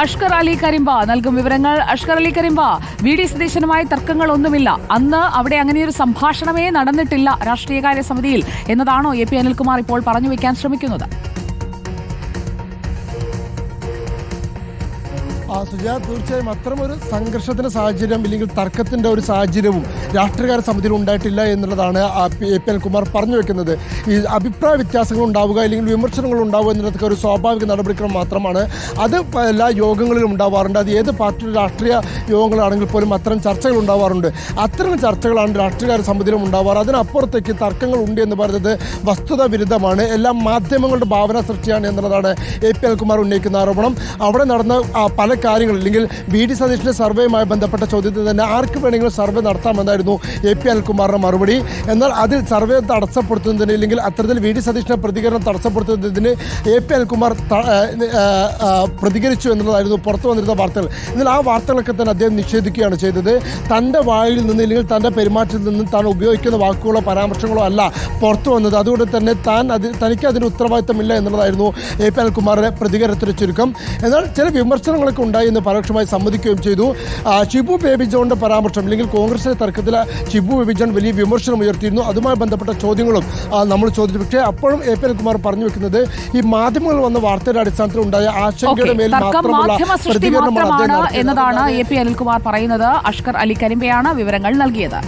അഷ്കർ അലി കരിമ്പ നൽകും വിവരങ്ങൾ Ashkar Ali Karimba V D സതീശനുമായി തർക്കങ്ങളൊന്നുമില്ല. അന്ന് അവിടെ അങ്ങനെയൊരു സംഭാഷണമേ നടന്നിട്ടില്ല രാഷ്ട്രീയകാര്യ സമിതിയിൽ എന്നതാണോ എ പി അനിൽകുമാർ ഇപ്പോൾ പറഞ്ഞു വയ്ക്കാൻ ശ്രമിക്കുന്നത്. സുജ തീർച്ചയായും അത്തരമൊരു സംഘർഷത്തിന്റെ സാഹചര്യം ഇല്ലെങ്കിൽ തർക്കത്തിന്റെ ഒരു സാഹചര്യവും രാഷ്ട്രീയകാര്യ സമിതിയിൽ ഉണ്ടായിട്ടില്ല എന്നുള്ളതാണ് എ പി എൽകുമാർ പറഞ്ഞു വെക്കുന്നത്. ഈ അഭിപ്രായ വ്യത്യാസങ്ങൾ ഉണ്ടാവുക അല്ലെങ്കിൽ വിമർശനങ്ങൾ ഉണ്ടാവുക എന്നുള്ളതൊക്കെ ഒരു സ്വാഭാവിക നടപടിക്രമം മാത്രമാണ്. അത് എല്ലാ യോഗങ്ങളിലും ഉണ്ടാവാറുണ്ട്. അത് ഏത് പാർട്ടിയുടെ രാഷ്ട്രീയ യോഗങ്ങളാണെങ്കിൽ പോലും അത്തരം ചർച്ചകൾ ഉണ്ടാവാറുണ്ട്. അത്തരം ചർച്ചകളാണ് രാഷ്ട്രീയകാര്യ സമിതിയിലും ഉണ്ടാവാറ്. അതിനപ്പുറത്തേക്ക് തർക്കങ്ങൾ ഉണ്ട് എന്ന് പറയുന്നത് വസ്തുത വിരുദ്ധമാണ്. എല്ലാം മാധ്യമങ്ങളുടെ ഭാവന സൃഷ്ടിയാണ് എന്നുള്ളതാണ് എ പി എൽകുമാർ ഉന്നയിക്കുന്ന ആരോപണം. അവിടെ നടന്ന പല കാര്യങ്ങൾ അല്ലെങ്കിൽ വി ഡി സതീഷിന്റെ സർവേയുമായി ബന്ധപ്പെട്ട ചോദ്യത്തിൽ തന്നെ ആർക്ക് വേണമെങ്കിലും സർവേ നടത്താമെന്നായിരുന്നു എ പി അനിൽകുമാറിന്റെ മറുപടി. എന്നാൽ അതിൽ സർവേ തടസ്സപ്പെടുത്തുന്നതിന് അല്ലെങ്കിൽ അത്തരത്തിൽ വി ഡി സതീഷിന്റെ പ്രതികരണം തടസ്സപ്പെടുത്തുന്നതിന് എ പി അനിൽകുമാർ പ്രതികരിച്ചു എന്നുള്ളതായിരുന്നു പുറത്തു വന്നിരുന്ന വാർത്തകൾ. എന്നാൽ ആ വാർത്തകളൊക്കെ തന്നെ അദ്ദേഹം നിഷേധിക്കുകയാണ് ചെയ്തത്. തന്റെ വായിൽ നിന്ന് അല്ലെങ്കിൽ തന്റെ പെരുമാറ്റത്തിൽ നിന്ന് താൻ ഉപയോഗിക്കുന്ന വാക്കുകളോ പരാമർശങ്ങളോ അല്ല പുറത്തു വന്നത്. അതുകൊണ്ട് തന്നെ താൻ അത് തനിക്ക് അതിന് ഉത്തരവാദിത്തമില്ല എന്നുള്ളതായിരുന്നു എ പി അനിൽകുമാറിന്റെ പ്രതികരണത്തിന് ചുരുക്കം. എന്നാൽ ചില വിമർശനങ്ങളൊക്കെ ഉണ്ടായി എന്ന് പരോക്ഷമായി സമ്മതിക്കുകയും ചെയ്തു. ചിബു ഷിബു ബേബി ജോണിന്റെ പരാമർശം അല്ലെങ്കിൽ കോൺഗ്രസിലെ തർക്കത്തിൽ ഷിബു ബേബി ജോൺ വലിയ വിമർശനം ഉയർത്തിയിരുന്നു. അതുമായി ബന്ധപ്പെട്ട ചോദ്യങ്ങളും നമ്മൾ ചോദിച്ചു. പക്ഷേ അപ്പോഴും എ. പി. അൽകുമാർ പറഞ്ഞു വെക്കുന്നത് ഈ മാധ്യമങ്ങൾ വന്ന വാർത്തയുടെ അടിസ്ഥാനത്തിൽ ഉണ്ടായ ആശങ്കയുടെ മേൽ മാത്രമാണ് എന്നതാണ് എ. പി. അനിൽകുമാർ പറയുന്നത്. അഷ്കർ അലി കരിമ്പയാണ് വിവരങ്ങൾ നൽകിയത്.